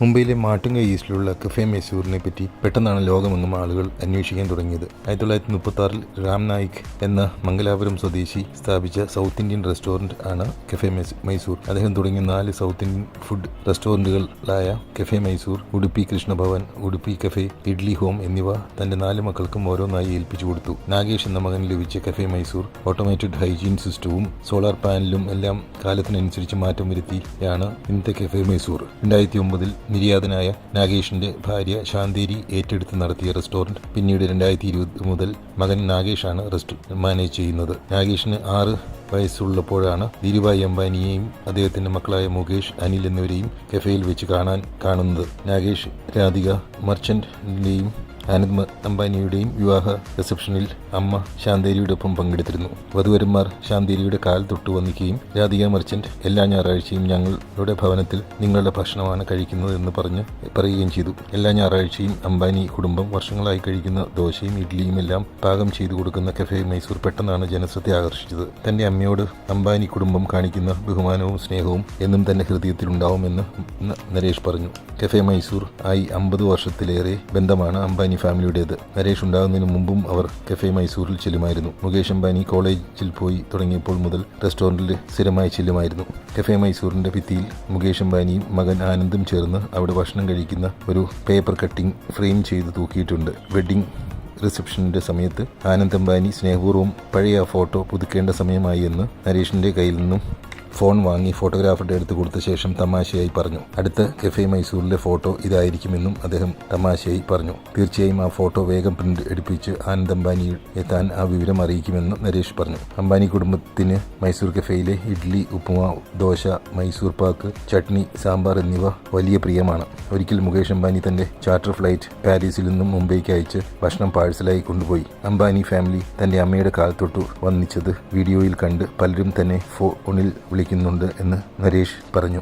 മുംബൈയിലെ മാട്ടുങ്ക ഈസ്റ്റിലുള്ള കഫേ മൈസൂറിനെ പറ്റി പെട്ടെന്നാണ് ലോകമെങ്ങും ആളുകൾ അന്വേഷിക്കാൻ തുടങ്ങിയത്. ആയിരത്തി തൊള്ളായിരത്തി മുപ്പത്തി ആറിൽ രാം നായിക് എന്ന മംഗലാപുരം സ്വദേശി സ്ഥാപിച്ച സൗത്ത് ഇന്ത്യൻ റെസ്റ്റോറന്റ് ആണ് കഫേ മൈസൂർ. അദ്ദേഹം തുടങ്ങിയ നാല് south Indian food റെസ്റ്റോറന്റുകളായ cafe Mysore Udupi Krishnabhavan Udupi cafe idli home എന്നിവ തന്റെ നാല് മക്കൾക്കും ഓരോന്നായി ഏൽപ്പിച്ചു കൊടുത്തു. നാഗേഷ് എന്ന മകൻ ലഭിച്ച കഫേ മൈസൂർ ഓട്ടോമേറ്റഡ് ഹൈജീൻ സിസ്റ്റവും സോളാർ പാനലും എല്ലാം കാലത്തിനനുസരിച്ച് മാറ്റം വരുത്തിയാണ് ഇന്നത്തെ കഫേ മൈസൂർ. രണ്ടായിരത്തി ഒമ്പതിൽ നിര്യാതനായ നാഗേഷിന്റെ ഭാര്യ ശാന്തേരി ഏറ്റെടുത്ത് നടത്തിയ റെസ്റ്റോറന്റ് പിന്നീട് രണ്ടായിരത്തി ഇരുപത് മുതൽ മകൻ നാഗേഷാണ് റെസ്റ്റോറന്റ് മാനേജ് ചെയ്യുന്നത്. നാഗേഷിന് ആറ് വയസ്സുള്ളപ്പോഴാണ് ധീരുഭായ് അംബാനിയെയും അദ്ദേഹത്തിന്റെ മക്കളായ മുകേഷ് അനിൽ എന്നിവരെയും കഫേയിൽ വെച്ച് കാണാൻ കാണുന്നത്. നാഗേഷ് രാധിക മർച്ചന്റിന്റെയും മ- അംബാനിയുടെയും വിവാഹ റിസപ്ഷനിൽ അമ്മ ശാന്തേരിയുടെ ഒപ്പം പങ്കെടുത്തിരുന്നു. വധുവരന്മാർ ശാന്തേരിയുടെ കാൽ തൊട്ടു വന്നിക്കുകയും രാധിക മർച്ചന്റ് എല്ലാ ഞായറാഴ്ചയും ഞങ്ങളുടെ ഭവനത്തിൽ നിങ്ങളുടെ ഭക്ഷണമാണ് കഴിക്കുന്നത് എന്ന് പറഞ്ഞ് പറയുകയും ചെയ്തു. എല്ലാ ഞായറാഴ്ചയും അംബാനി കുടുംബം വർഷങ്ങളായി കഴിക്കുന്ന ദോശയും ഇഡ്ഡലിയും എല്ലാം പാകം ചെയ്തു കൊടുക്കുന്ന കഫേ മൈസൂർ പെട്ടെന്നാണ് ജനശ്രദ്ധ ആകർഷിച്ചത്. തന്റെ അമ്മയോട് അംബാനി കുടുംബം കാണിക്കുന്ന ബഹുമാനവും സ്നേഹവും എന്നും തന്നെ ഹൃദയത്തിലുണ്ടാവുമെന്ന് നരേഷ് പറഞ്ഞു. കഫേ മൈസൂർ ആയി അമ്പത് വർഷത്തിലേറെ ബന്ധമാണ് അംബാനി ഫാമിലിയുടേത്. നരേഷ് ഉണ്ടാകുന്നതിന് മുമ്പും അവർ കഫേ മൈസൂരിൽ ചെല്ലുമായിരുന്നു. മുകേഷ് അംബാനി കോളേജിൽ പോയി തുടങ്ങിയപ്പോൾ മുതൽ റെസ്റ്റോറന്റിൽ സ്ഥിരമായി ചെല്ലുമായിരുന്നു. കഫേ മൈസൂറിന്റെ ഭിത്തിയിൽ മുകേഷ് അംബാനിയും മകൻ ആനന്ദും ചേർന്ന് അവിടെ ഭക്ഷണം കഴിക്കുന്ന ഒരു പേപ്പർ കട്ടിംഗ് ഫ്രെയിം ചെയ്ത് തൂക്കിയിട്ടുണ്ട്. വെഡ്ഡിംഗ് റിസപ്ഷന്റെ സമയത്ത് ആനന്ദ് അംബാനി സ്നേഹപൂർവം പഴയ ഫോട്ടോ പുതുക്കേണ്ട സമയമായി എന്ന് നരേഷിന്റെ കയ്യിൽ നിന്നും ഫോൺ വാങ്ങി ഫോട്ടോഗ്രാഫറുടെ അടുത്ത് കൊടുത്ത ശേഷം തമാശയായി പറഞ്ഞു. അടുത്ത കെഫെ മൈസൂരിലെ ഫോട്ടോ ഇതായിരിക്കുമെന്നും അദ്ദേഹം തമാശയായി പറഞ്ഞു. തീർച്ചയായും ആ ഫോട്ടോ വേഗം പ്രിന്റ് എടുപ്പിച്ച് ആനന്ദ് അംബാനിയെ താൻ ആ വിവരം അറിയിക്കുമെന്ന് നരേഷ് പറഞ്ഞു. അംബാനി കുടുംബത്തിന് മൈസൂർ കഫേയിലെ ഇഡ്ലി ഉപ്പുമാവ് ദോശ മൈസൂർ പാക്ക് ചട്നി സാമ്പാർ എന്നിവ വലിയ പ്രിയമാണ്. ഒരിക്കൽ മുകേഷ് അംബാനി തന്റെ ചാർട്ടർ ഫ്ലൈറ്റ് പാരീസിൽ നിന്നും മുംബൈക്ക് അയച്ച് ഭക്ഷണം പാഴ്സലായി കൊണ്ടുപോയി. അംബാനി ഫാമിലി തന്റെ അമ്മയുടെ കാലത്തൊട്ടു തൊട്ടു വന്നിച്ചത് വീഡിയോയിൽ കണ്ട് പലരും തന്നെ ഫോണിൽ വിളിക്കുന്നുണ്ട് എന്ന് നരേഷ് പറഞ്ഞു.